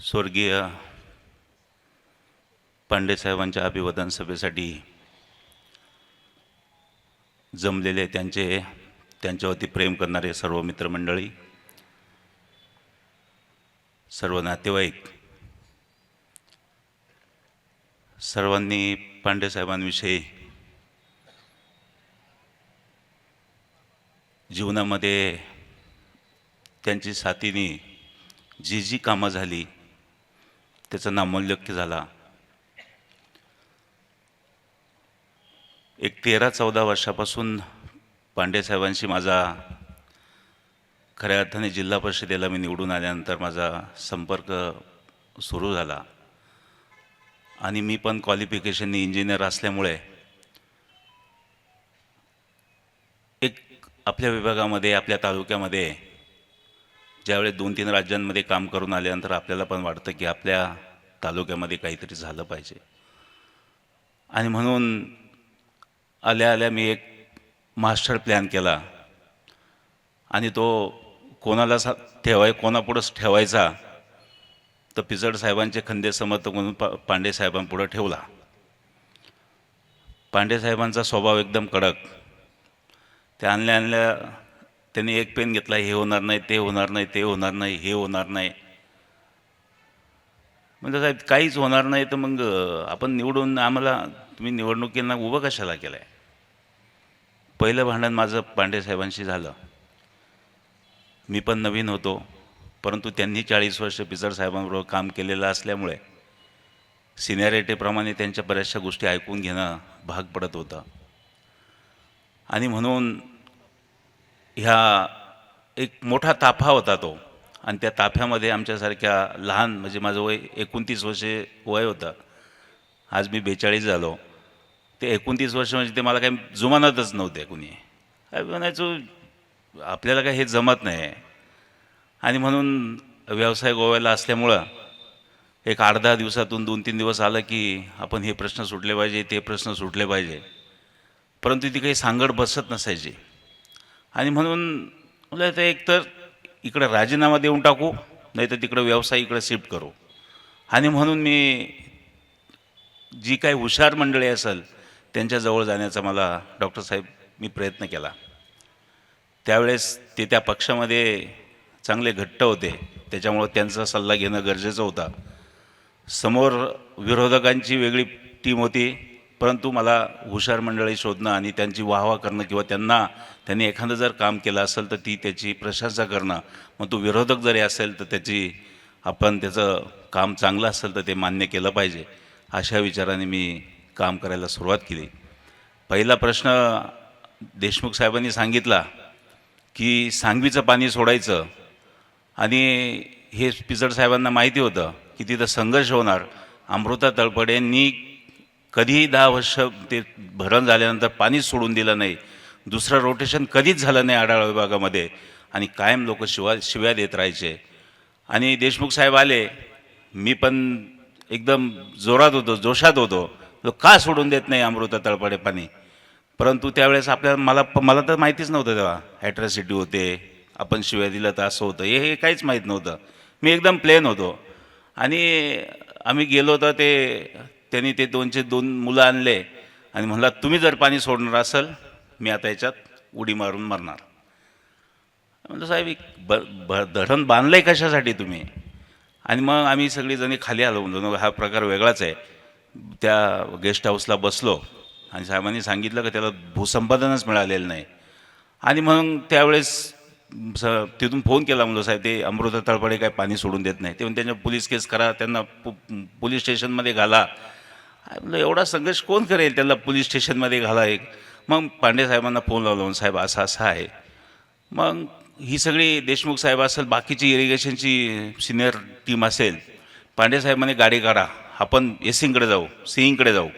स्वर्गीय पांडेसाहेबांच्या अभिवादन सभेसाठी जमलेले त्यांचे त्यांच्यावरती प्रेम करणारे सर्व मित्रमंडळी सर्व नातेवाईक सर्वांनी पांडेसाहेबांविषयी जीवनामध्ये त्यांची साथीने जी जी कामं झाली त्याचं नामोल्लेख झाला. एक तेरा चौदा वर्षापासून पांडेसाहेबांशी माझा खऱ्या अर्थाने जिल्हा परिषदेला मी निवडून आल्यानंतर माझा संपर्क सुरू झाला. आणि मी पण क्वालिफिकेशननी इंजिनियर असल्यामुळे एक आपल्या विभागामध्ये आपल्या तालुक्यामध्ये ज्यावेळेस दोन तीन राज्यांमध्ये काम करून आल्यानंतर आपल्याला पण वाटतं की आपल्या तालुक्यामध्ये काहीतरी झालं पाहिजे. आणि म्हणून आल्या आल्या मी एक मास्टर प्लॅन केला. आणि तो कोणाला सा ठेवाय कोणापुढंच ठेवायचा तर पिचड साहेबांचे खंदे समर्थक म्हणून पा पांडे साहेबांपुढं ठेवला. पांडे साहेबांचा स्वभाव एकदम कडक. ते आणल्या आणल्या त्यांनी एक पेन घेतला हे होणार नाही ते होणार नाही ते होणार नाही हे होणार नाही. म्हणजे साहेब काहीच होणार नाही तर मग आपण निवडून आम्हाला तुम्ही निवडणुकींना उभं कशाला केलं आहे पहिलं भांडण माझं पांडे साहेबांशी झालं. मी पण नवीन होतो परंतु त्यांनी चाळीस वर्ष पिझर साहेबांबरोबर काम केलेलं असल्यामुळे सिनियरिटीप्रमाणे त्यांच्या बऱ्याचशा गोष्टी ऐकून घेणं भाग पडत होतं. आणि म्हणून ह्या एक मोठा ताफा होता तो. आणि त्या ताफ्यामध्ये आमच्यासारख्या लहान म्हणजे माझं वय एकोणतीस वर्षे वय होतं. आज मी बेचाळीस झालो. ते एकोणतीस वर्ष म्हणजे ते मला काही जुमानतच नव्हते कुणी. काय म्हणायचो आपल्याला काही हे जमत नाही. आणि म्हणून व्यवसाय गोव्याला असल्यामुळं एक आठ दहा दिवसातून दोन तीन दिवस आलं की आपण हे प्रश्न सुटले पाहिजे ते प्रश्न सुटले पाहिजे. परंतु ती काही सांगड बसत नसायची. आणि म्हणून मला तर एकतर इकडं राजीनामा देऊन टाकू नाही तर तिकडं व्यवसाय इकडं शिफ्ट करू. आणि म्हणून मी जी काही हुशार मंडळी असेल त्यांच्याजवळ जाण्याचा मला डॉक्टर साहेब मी प्रयत्न केला. त्यावेळेस ते त्या पक्षामध्ये चांगले घट्ट होते. त्याच्यामुळं त्यांचा सल्ला घेणं गरजेचं होता. समोर विरोधकांची वेगळी टीम होती. परंतु मला हुशार मंडळी शोधणं आणि त्यांची वाहवा करणं किंवा त्यांना त्यांनी एखादं जर काम केलं असेल तर ती त्याची प्रशंसा करणं. मग तो विरोधक जरी असेल तर त्याची आपण त्याचं काम चांगलं असेल तर ते मान्य केलं पाहिजे. अशा विचाराने मी काम करायला सुरुवात केली. पहिला प्रश्न देशमुख साहेबांनी सांगितला की सांगवीचं पाणी सोडायचं आणि हे पिचड साहेबांना माहिती होतं की तिथं संघर्ष होणार. अमृता तळपडेंनी कधीही दहा वर्ष ते भरण झाल्यानंतर पाणीच सोडून दिलं नाही दुसरं रोटेशन कधीच झालं नाही आढावा विभागामध्ये. आणि कायम लोक शिवा शिव्या देत राहायचे. आणि देशमुख साहेब आले मी पण एकदम जोरात होतो जोशात होतो. तो का सोडून देत नाही अमृता तळपडे पाणी? परंतु त्यावेळेस आपल्याला मला मला तर माहितीच नव्हतं तेव्हा. ॲट्रॉसिटी होते आपण शिव्या दिलं तर असं होतं. हे हे काहीच माहीत नव्हतं. मी एकदम प्लेन होतो. आणि आम्ही गेलो तर ते त्यांनी ते दोनशे दोन मुलं आणले आणि म्हणला तुम्ही जर पाणी सोडणार असाल मी आता याच्यात उडी मारून मरणार. म्हणलं साहेब एक ब ब धरण बांधलं आहे कशासाठी तुम्ही? आणि मग आम्ही सगळीजणी खाली आलो म्हणून हा प्रकार वेगळाच आहे. त्या गेस्ट हाऊसला बसलो आणि साहेबांनी सांगितलं की त्याला भूसंपादनच मिळालेलं नाही. आणि मग त्यावेळेस स तिथून फोन केला म्हणलो साहेब ते अमृता तळपडे काय पाणी सोडून देत नाही. ते म्हणून त्यांच्या पोलीस केस करा त्यांना पु पोलीस स्टेशनमध्ये घाला. एवढा संघर्ष कोण करेल त्याला पोलीस स्टेशनमध्ये घाला एक मग पांडे साहेबांना फोन लावला साहेब असं असा आहे. मग ही सगळी देशमुख साहेब असेल बाकीची इरिगेशनची सिनियर टीम असेल पांडे गाडी काढा आपण एसिंगकडे जाऊ सिईंगकडे जाऊ.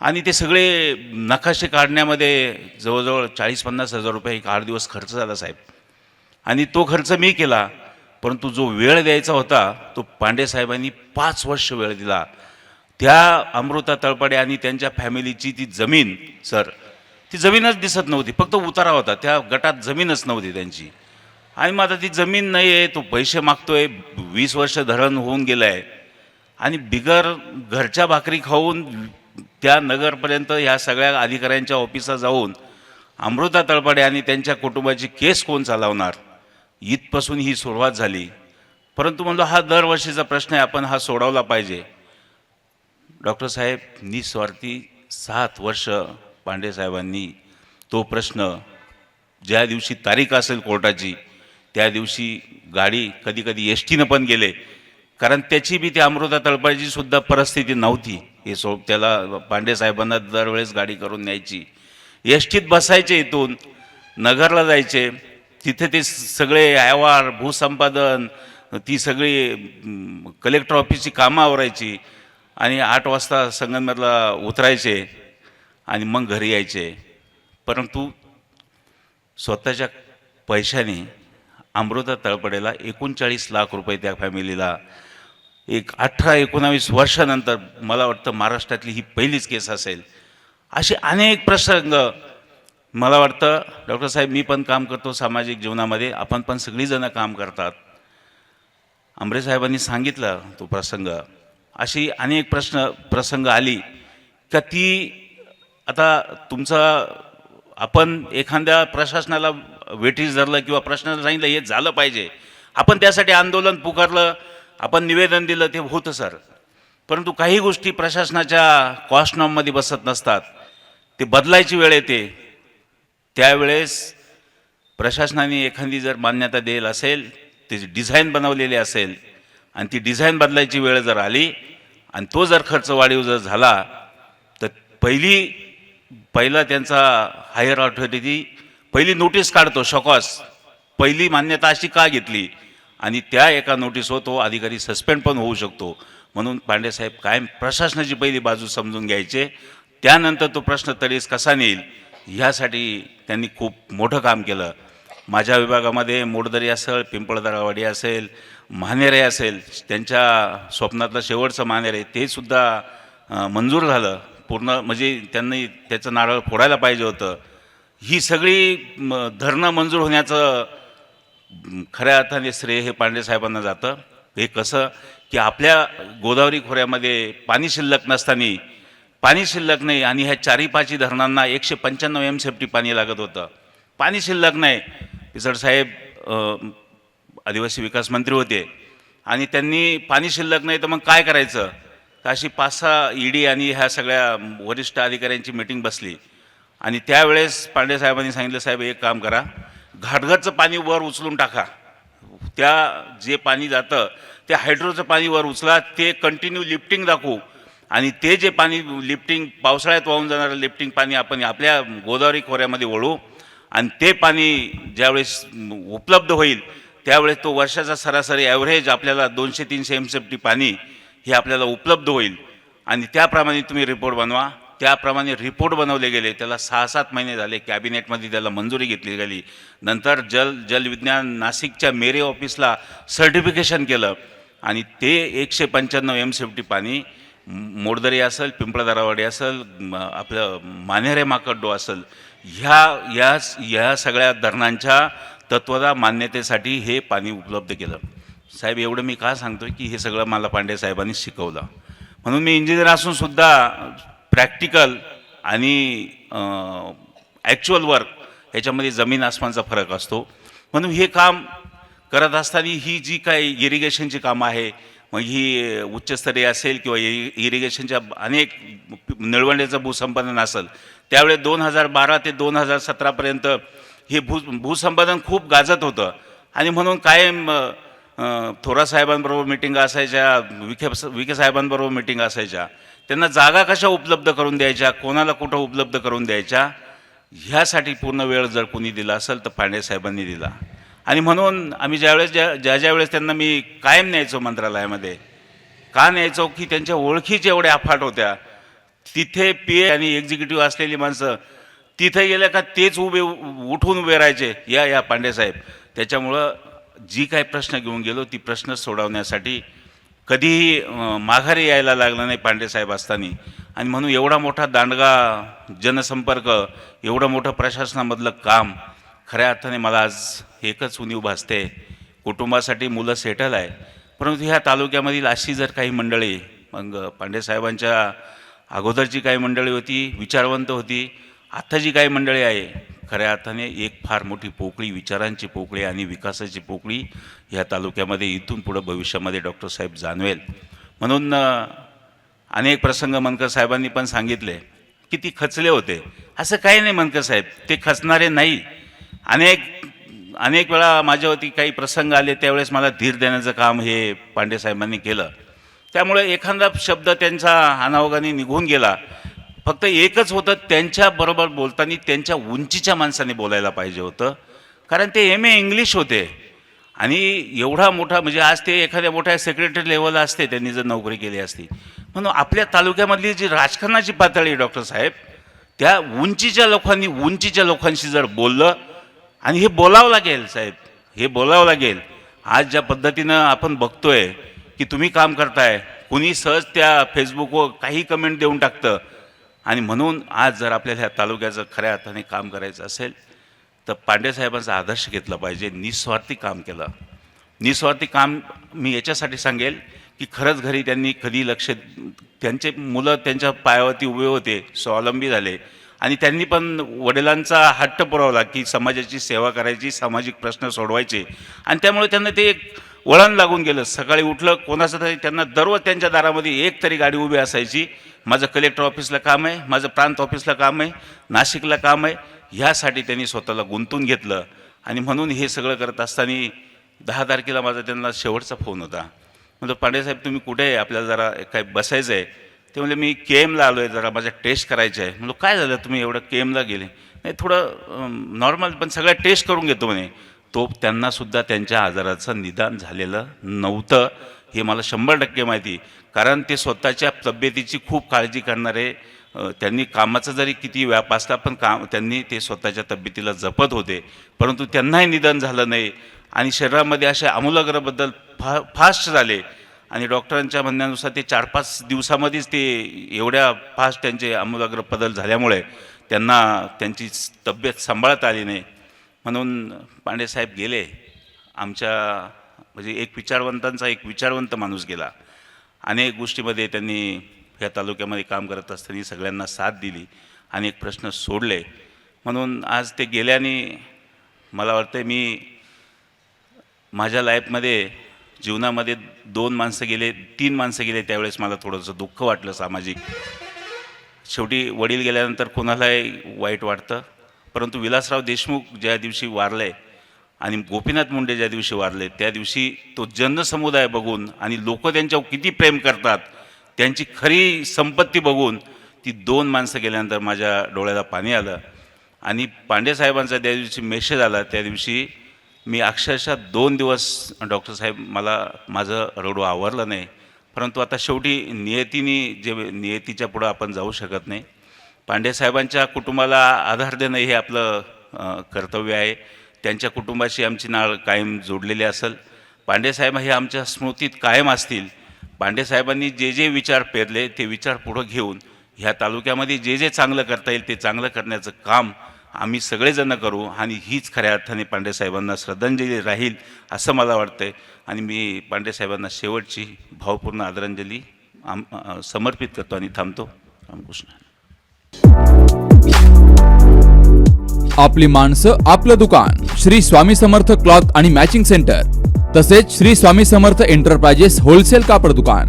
आणि ते सगळे नकाशे काढण्यामध्ये जवळजवळ चाळीस पन्नास हजार रुपये एक आठ दिवस खर्च झाला साहेब. आणि तो खर्च मी केला परंतु जो वेळ द्यायचा होता तो पांडे साहेबांनी पाच वर्ष वेळ दिला. त्या अमृता तळपडे आणि त्यांच्या फॅमिलीची ती जमीन सर ती जमीनच दिसत नव्हती. फक्त उतारा होता. त्या गटात जमीनच नव्हती त्यांची. आणि मग आता ती जमीन नाही आहे तो पैसे मागतोय. वीस वर्ष धरण होऊन गेलं आहे आणि बिगर घरच्या भाकरी खाऊन त्या नगरपर्यंत ह्या सगळ्या अधिकाऱ्यांच्या ऑफिसात जाऊन अमृता तळपाडे आणि त्यांच्या कुटुंबाची केस कोण चालवणार? इथपासून ही सुरुवात झाली. परंतु म्हणलो हा दरवर्षीचा प्रश्न आहे. आपण हा सोडवला पाहिजे. डॉक्टर साहेब निस्वार्थी सात वर्ष पांडेसाहेबांनी तो प्रश्न ज्या दिवशी तारीख असेल कोर्टाची त्या दिवशी गाडी कधी कधी एस टीनं पण गेले. कारण त्याची बी ती अमृता तळपायची सुद्धा परिस्थिती नव्हती. हे सो त्याला पांडेसाहेबांना दरवेळेस गाडी करून न्यायची. एस टीत बसायचे इथून नगरला जायचे. तिथे ते सगळे अहवाल भूसंपादन ती सगळी कलेक्टर ऑफिसची कामं आवरायची. आणि आठ वाजता संगमनेरला उतरायचे आणि मग घरी यायचे. परंतु स्वतःच्या पैशाने अमृता तळपडेला एकोणचाळीस लाख रुपये त्या फॅमिलीला एक अठरा एकोणावीस वर्षानंतर मला वाटतं महाराष्ट्रातली ही पहिलीच केस असेल. असे अनेक प्रसंग मला वाटतं डॉक्टर साहेब मी पण काम करतो सामाजिक जीवनामध्ये आपण पण सगळीजणं काम करतात. आंबरे साहेबांनी सांगितलं तो प्रसंग. अशी अनेक प्रश्न प्रसंग आली का ती आता तुमचा आपण एखाद्या प्रशासनाला वेठीस धरलं किंवा प्रश्नाला सांगितलं हे झालं पाहिजे. आपण त्यासाठी आंदोलन पुकारलं आपण निवेदन दिलं ते होतं सर. परंतु काही गोष्टी प्रशासनाच्या कॉस्टनॉममध्ये बसत नसतात. ते बदलायची वेळ येते. त्यावेळेस प्रशासनाने एखादी जर मान्यता देईल असेल त्याची डिझाईन बनवलेली असेल आणि ती डिझाईन बदलायची वेळ जर आली आणि तो जर खर्च वाढीव जर झाला तर पहिली पहिला त्यांचा हायर ऑथॉरिटी पहिली नोटीस काढतो शॉकॉस. पहिली मान्यता अशी का घेतली? आणि त्या एका नोटीसवर तो अधिकारी सस्पेंड पण होऊ शकतो. म्हणून पांडेसाहेब कायम प्रशासनाची पहिली बाजू समजून घ्यायचे. त्यानंतर तो प्रश्न तडीस कसा नेईल? ह्यासाठी त्यांनी खूप मोठं काम केलं. माझ्या विभागामध्ये मोडदरी असेल पिंपळदरावाडी असेल मानेरे असेल त्यांच्या स्वप्नातलं शेवटचं मानेरे ते सुद्धा मंजूर झालं. पूर्ण म्हणजे त्यांनी त्याचं नारळ फोडायला पाहिजे होतं. ही सगळी म, धरणं मंजूर होण्याचं खऱ्या अर्थाने श्रेय हे पांडेसाहेबांना जातं. हे कसं की आपल्या गोदावरी खोऱ्यामध्ये पाणी शिल्लक नसताना पाणी शिल्लक नाही आणि ह्या चारी पाची धरणांना एकशे पंच्याण्णव एम सेफ्टी पाणी लागत होतं. पाणी शिल्लक नाही. पिचड साहेब आदिवासी विकास मंत्री होते. आणि त्यांनी पाणी शिल्लक नाही तर मग काय करायचं? तर अशी पाच सहा ईडी आणि ह्या सगळ्या वरिष्ठ अधिकाऱ्यांची मीटिंग बसली. आणि त्यावेळेस पांडे साहेबांनी सांगितलं साहेब एक काम करा. घाटघरचं पाणी वर उचलून टाका. त्या जे पाणी जातं ते हायड्रोचं पाणी वर उचला ते कंटिन्यू लिफ्टिंग दाखवू. आणि ते जे पाणी लिफ्टिंग पावसाळ्यात वाहून जाणारं लिफ्टिंग पाणी आपण आपल्या गोदावरी खोऱ्यामध्ये वळू आणि ते पाणी ज्यावेळेस उपलब्ध होईल त्यावेळेस तो वर्षाचा सरासरी ॲव्हरेज आपल्याला दोनशे तीनशे एम सेफ्टी पाणी हे आपल्याला उपलब्ध होईल. आणि त्याप्रमाणे तुम्ही रिपोर्ट बनवा. त्याप्रमाणे रिपोर्ट बनवले गेले. त्याला सहा सात महिने झाले. कॅबिनेटमध्ये त्याला मंजुरी घेतली गेली. नंतर जल जलविज्ञान नाशिकच्या मेरे ऑफिसला सर्टिफिकेशन केलं. आणि ते एकशे पंच्याण्णव एम सेफ्टी पाणी मोडदरी असेल पिंपळदारावाडी असेल आपलं मानेरे माकडो असेल ह्या या ह्या सगळ्या धरणांच्या तत्वदा मान्यतेसाठी हे पाणी उपलब्ध केलं. साहेब एवढं मी का सांगतो की हे सगळं मला पांडे साहेबांनी शिकवलं. म्हणून मी इंजिनियर असूनसुद्धा प्रॅक्टिकल आणि ॲक्च्युअल वर्क ह्याच्यामध्ये जमीन आसमानचा फरक असतो. म्हणून हे काम करत असताना ही जी काही इरिगेशनची कामं आहे मग ही उच्चस्तरीय असेल किंवा इ इरिगेशनच्या अनेक निळवंड्याचं भूसंपादन असेल त्यावेळेस दोन हजार बारा ते दोन हजार सतरापर्यंत हे भू भूसंपादन खूप गाजत होतं. आणि म्हणून कायम थोरासाहेबांबरोबर थोरा साहेबांबरोबर मिटिंग असायच्या विखे विखे साहेबांबरोबर मिटिंग असायच्या. त्यांना जागा कशा उपलब्ध करून द्यायच्या कोणाला कुठं उपलब्ध करून द्यायच्या ह्यासाठी पूर्ण वेळ जर कोणी दिला असेल तर पांडे साहेबांनी दिला. आणि म्हणून आम्ही ज्यावेळेस ज्या ज्या ज्या वेळेस त्यांना मी कायम न्यायचो मंत्रालयामध्ये का न्यायचो? की त्यांच्या ओळखीच एवढ्या अफाट होत्या. तिथे पी आणि एक्झिक्युटिव्ह असलेली माणसं तिथे गेल्या का तेच उभे उठून उभे राहायचे. या या पांडेसाहेब त्याच्यामुळं जी काही प्रश्न घेऊन गेलो ती प्रश्न सोडवण्यासाठी कधीही माघारी यायला लागलं नाही पांडेसाहेब असताना. आणि म्हणून एवढा मोठा दांडगा जनसंपर्क एवढं मोठं प्रशासनामधलं काम खऱ्या अर्थाने मला आज एकच उणीव भासते. कुटुंबासाठी मुलं सेटल आहे. परंतु ह्या तालुक्यामधील अशी जर काही मंडळी मग पांडेसाहेबांच्या अगोदरची काही मंडळी होती विचारवंत होती आत्ता जी काही मंडळी आहे. खऱ्या अर्थाने एक फार मोठी पोकळी विचारांची पोकळी आणि विकासाची पोकळी ह्या तालुक्यामध्ये इथून पुढं भविष्यामध्ये डॉक्टर साहेब जाणवेल. म्हणून अनेक प्रसंग मनकर साहेबांनी पण सांगितले. की ती खचले होते. असं काही नाही मनकर साहेब ते खचणारे नाही. अनेक अनेक वेळा माझ्यावरती काही प्रसंग आले त्यावेळेस मला धीर देण्याचं काम हे पांडेसाहेबांनी केलं. त्यामुळे एखादा शब्द त्यांचा अनावगाने निघून गेला. फक्त एकच होतं त्यांच्याबरोबर बोलताना त्यांच्या उंचीच्या माणसाने बोलायला पाहिजे होतं. कारण ते एम ए इंग्लिश होते. आणि एवढा मोठा म्हणजे आज ते एखाद्या मोठ्या सेक्रेटरी लेवलला असते त्यांनी जर नोकरी केली असती. म्हणून आपल्या तालुक्यामधली जी राजकारणाची पातळी डॉक्टर साहेब त्या उंचीच्या लोकांनी उंचीच्या लोकांशी जर बोललं आणि हे बोलावं लागेल साहेब. हे बोलावं लागेल. आज ज्या पद्धतीनं आपण बघतोय की तुम्ही काम करताय कुणी सहज त्या फेसबुकवर काही कमेंट देऊन टाकतं. आणि म्हणून आज जर आपल्याला ह्या तालुक्याचं खऱ्या अर्थाने काम करायचं असेल तर पांडेसाहेबांचा आदर्श घेतला पाहिजे निस्वार्थी काम केलं. निस्वार्थी काम मी याच्यासाठी सांगेल की खरंच घरी त्यांनी कधी लक्ष त्यांचे मुलं त्यांच्या पायावरती उभे होते स्वावलंबी झाले. आणि त्यांनी पण वडिलांचा हट्ट पुरवला की समाजाची सेवा करायची सामाजिक प्रश्न सोडवायचे. आणि त्यामुळे त्यांना ते एक वळण लागून गेलं. सकाळी उठलं कोणाचं तरी त्यांना दररोज त्यांच्या दारामध्ये एक तरी गाडी उभी असायची. माझं कलेक्टर ऑफिसला काम आहे माझं प्रांत ऑफिसला काम आहे नाशिकला काम आहे ह्यासाठी त्यांनी स्वतःला गुंतून घेतलं. आणि म्हणून हे सगळं करत असताना दहा तारखेला माझा त्यांना शेवटचा फोन होता. म्हणजे पांडेसाहेब तुम्ही कुठे आहे? आपल्याला जरा काय बसायचं आहे ते म्हणजे मी के एमला आलो आहे जरा माझ्या टेस्ट करायचं आहे. म्हणलं काय झालं? तुम्ही एवढं के एमला गेले. नाही थोडं नॉर्मल पण सगळ्या टेस्ट करून घेतो म्हणे. तो त्यांनासुद्धा त्यांच्या आजाराचं निदान झालेलं नव्हतं हे मला शंभर टक्के माहिती. कारण ते स्वतःच्या तब्येतीची खूप काळजी करणारे त्यांनी कामाचा जरी किती व्याप असला पण काम त्यांनी ते स्वतःच्या तब्येतीला जपत होते. परंतु त्यांनाही निदान झालं नाही. आणि शरीरामध्ये असे आमूलाग्रबद्दल फा फास्ट झाले. आणि डॉक्टरांच्या म्हणण्यानुसार ते चार पाच दिवसामध्येच ते एवढ्या फास्ट त्यांचे आमूलाग्र बदल झाल्यामुळे त्यांना त्यांची तब्येत सांभाळत आली नाही. म्हणून पांडेसाहेब गेले. आमच्या म्हणजे एक विचारवंतांचा एक विचारवंत माणूस गेला. अनेक गोष्टीमध्ये त्यांनी ह्या तालुक्यामध्ये काम करत असताना सगळ्यांना साथ दिली अनेक प्रश्न सोडले. म्हणून आज ते गेल्याने मला वाटतं मी माझ्या लाईफमध्ये जीवनामध्ये दोन माणसं गेले तीन माणसं गेले त्यावेळेस मला थोडंसं दुःख वाटलं सामाजिक. शेवटी वडील गेल्यानंतर कोणालाही वाईट वाटतं. परंतु विलासराव देशमुख ज्या दिवशी वारले आणि गोपीनाथ मुंडे ज्या दिवशी वारले त्या दिवशी तो जनसमुदाय बघून आणि लोक त्यांच्यावर किती प्रेम करतात त्यांची खरी संपत्ती बघून ती दोन माणसं गेल्यानंतर माझ्या डोळ्याला पाणी आलं. आणि पांडेसाहेबांचा ज्या दिवशी मेसेज आला त्या दिवशी मी अक्षरशः दोन दिवस डॉक्टर साहेब मला माझं रडू आवरलं नाही. परंतु आता शेवटी नियतीने जे नियतीच्या पुढं आपण जाऊ शकत नाही. पांडेसाहेबांच्या कुटुंबाला आधार देणं हे आपलं कर्तव्य आहे. त्यांच्या कुटुंबाशी आमची नाळ कायम जोडलेली असेल. पांडेसाहेब हे आमच्या स्मृतीत कायम असतील. पांडेसाहेबांनी जे जे विचार पेरले ते विचार पुढं घेऊन ह्या तालुक्यामध्ये जे जे चांगलं करता येईल ते चांगलं करण्याचं काम आम्ही सगळेजण करू आणि हीच खऱ्या अर्थाने पांडेसाहेबांना श्रद्धांजली राहील असं मला वाटतंय. आणि मी पांडेसाहेबांना शेवटची भावपूर्ण आदरांजली आम समर्पित करतो आणि थांबतो. रामकृष्ण. आपली माणसं आपलं दुकान. श्री स्वामी समर्थ क्लॉथ आणि मॅचिंग सेंटर. तसेच श्री स्वामी समर्थ एंटरप्राइजेस होलसेल कापड दुकान.